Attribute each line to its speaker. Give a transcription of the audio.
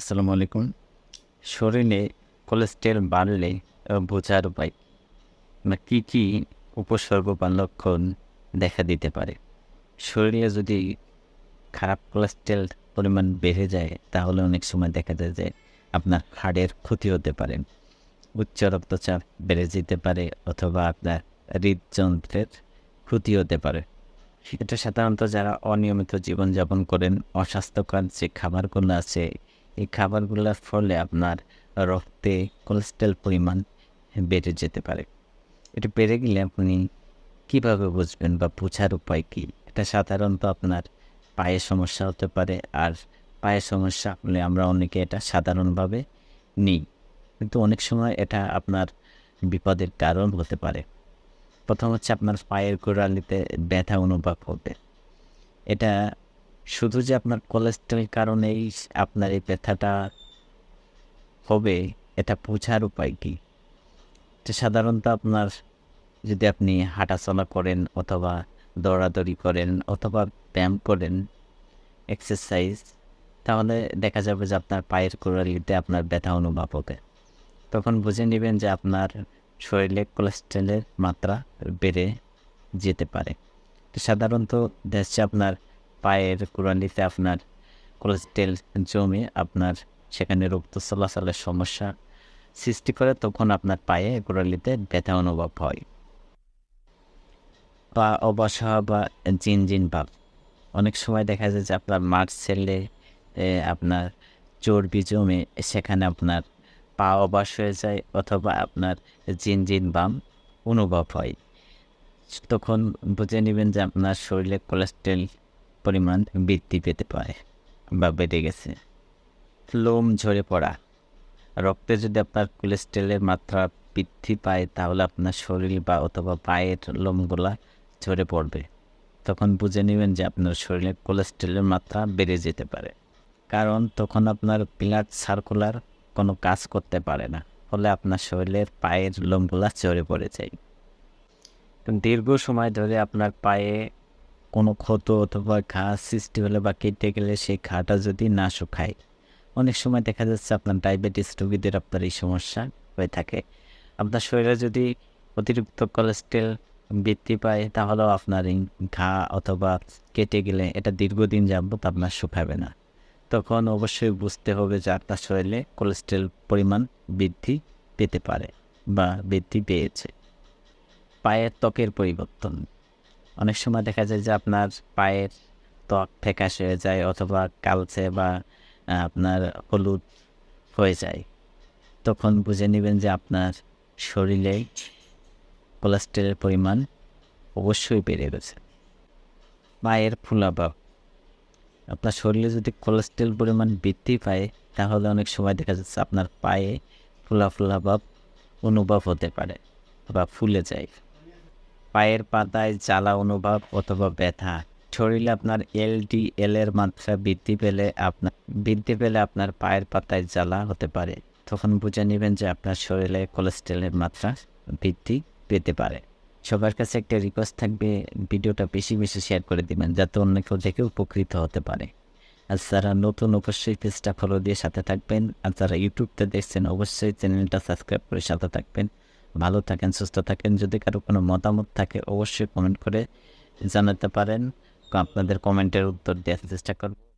Speaker 1: আসসালামু আলাইকুম। শরীরে কোলেস্টেরল বাড়লে বোঝার উপায়, বা কী কী উপসর্গ বা লক্ষণ দেখা দিতে পারে? শরীরে যদি খারাপ কোলেস্টেরল পরিমাণ বেড়ে যায়, তাহলে অনেক সময় দেখা যায় যে আপনার হাড়ের ক্ষতি হতে পারে, উচ্চ রক্তচাপ বেড়ে যেতে পারে, অথবা আপনার হৃদযন্ত্রের ক্ষতি হতে পারে। এটা সাধারণত যারা অনিয়মিত জীবনযাপন করেন, অস্বাস্থ্যকর যে খাবারগুলো আছে এই খাবারগুলোর ফলে আপনার রক্তে কোলেস্ট্রল পরিমাণ বেড়ে যেতে পারে। এটা বেড়ে গেলে আপনি কীভাবে বুঝবেন বা বোঝার উপায় কী? এটা সাধারণত আপনার পায়ের সমস্যা হতে পারে আর পায়ের সমস্যা হলে আমরা অনেকে এটা সাধারণভাবে নিই। কিন্তু অনেক সময় এটা আপনার বিপদের কারণ হতে পারে। প্রথম হচ্ছে আপনার পায়ের গোড়ালিতে ব্যথা অনুভব হবে। এটা শুধু যে আপনার কোলেস্ট্রল কারণেই আপনার এই ব্যথাটা হবে, এটা বোঝার উপায় কী? এটা সাধারণত আপনার যদি আপনি হাঁটাচলা করেন অথবা দৌড়াদৌড়ি করেন অথবা ব্যায়াম করেন এক্সারসাইজ তাহলে দেখা যাবে যে আপনার পায়ের গোড়ালিতে আপনার ব্যথা অনুভব হবে। তখন বুঝে নেবেন যে আপনার শরীরে কোলেস্ট্রলের মাত্রা বেড়ে যেতে পারে। তো সাধারণত দেখছে আপনার পায়ের গোড়ালিতে আপনার কোলেস্ট্রল জমে আপনার সেখানে রক্ত চলাচলের সমস্যা সৃষ্টি করে, তখন আপনার পায়ে গোড়ালিতে ব্যথা অনুভব হয়। বা অবসহ বা জিনজিন ভাব। অনেক সময় দেখা যায় যে আপনার মাঠ ছেলে আপনার চর্বি জমে, সেখানে আপনার পা অবাস হয়ে যায় অথবা আপনার জিনজিন বাম অনুভব হয়। তখন বুঝে নেবেন যে আপনার শরীরে কোলেস্ট্রল পরিমাণ বৃদ্ধি পেতে পারে বা বেড়ে গেছে। লোম ঝরে পড়া। রক্তে যদি আপনার কোলেস্ট্রলের মাত্রা বৃদ্ধি পায়, তাহলে আপনার শরীর বা অথবা পায়ের লোমগুলা ঝরে পড়বে। তখন বুঝে নেবেন যে আপনার শরীরে কোলেস্ট্রলের মাত্রা বেড়ে যেতে পারে। কারণ তখন আপনার ব্লাড সার্কুলার কোনো কাজ করতে পারে না। ফলে আপনার শরীরের পায়ের লোমগুলা ঝরে পড়ে যায়। দীর্ঘ সময় ধরে আপনার পায়ে কোনো ক্ষত অথবা ঘা সৃষ্টি হলে বা কেটে গেলে সেই ঘাটা যদি না শুকায় অনেক সময় দেখা যাচ্ছে আপনার ডায়াবেটিস রোগীদের আপনার এই সমস্যা হয়ে থাকে। আপনার শরীরে যদি অতিরিক্ত কোলেস্ট্রল বৃদ্ধি পায়, তাহলেও আপনার এই ঘা অথবা কেটে গেলে এটা দীর্ঘদিন যাবত আপনার শুকাবে না। তখন অবশ্যই বুঝতে হবে যে আপনার শরীরে কোলেস্ট্রল পরিমাণ বৃদ্ধি পেতে পারে বা বৃদ্ধি পেয়েছে। পায়ের ত্বকের পরিবর্তন। অনেক সময় দেখা যায় যে আপনার পায়ের ত্বক ফ্যাকাশ হয়ে যায় অথবা কালচে বা আপনার হলুদ হয়ে যায়। তখন বুঝে নেবেন যে আপনার শরীরে কোলেস্ট্রলের পরিমাণ অবশ্যই বেড়ে গেছে। পায়ের ফুলাভাব আপনার শরীরে যদি কোলেস্ট্রল পরিমাণ বৃদ্ধি পায়, তাহলে অনেক সময় দেখা যাচ্ছে আপনার পায়ে ফুলা ফুলা ভাব অনুভব হতে পারে বা ফুলে যায়। পায়ের পাতায় জ্বালা অনুভব অথবা ব্যথা। শরীরে আপনার এলডিএল এর মাত্রা বৃদ্ধি পেলে আপনার, বৃদ্ধি পেলে আপনার পায়ের পাতায় জ্বালা হতে পারে। তখন বুঝে নেবেন যে আপনার শরীরে কোলেস্ট্রলের মাত্রা বৃদ্ধি পেতে পারে। সবার কাছে একটা রিকোয়েস্ট থাকবে, ভিডিওটা বেশি বেশি শেয়ার করে দিবেন, যাতে অন্য কেউ দেখে উপকৃত হতে পারে। আর যারা নতুন অবশ্যই পেজটা ফলো দিয়ে সাথে থাকবেন, আর যারা ইউটিউবতে দেখছেন, অবশ্যই চ্যানেলটা সাবস্ক্রাইব করে সাথে থাকবেন। ভালো থাকেন, সুস্থ থাকেন। যদি কারও কোনো মতামত থাকে, অবশ্যই কমেন্ট করে জানাতে পারেন। আপনাদের কমেন্টের উত্তর দেওয়ার চেষ্টা করব।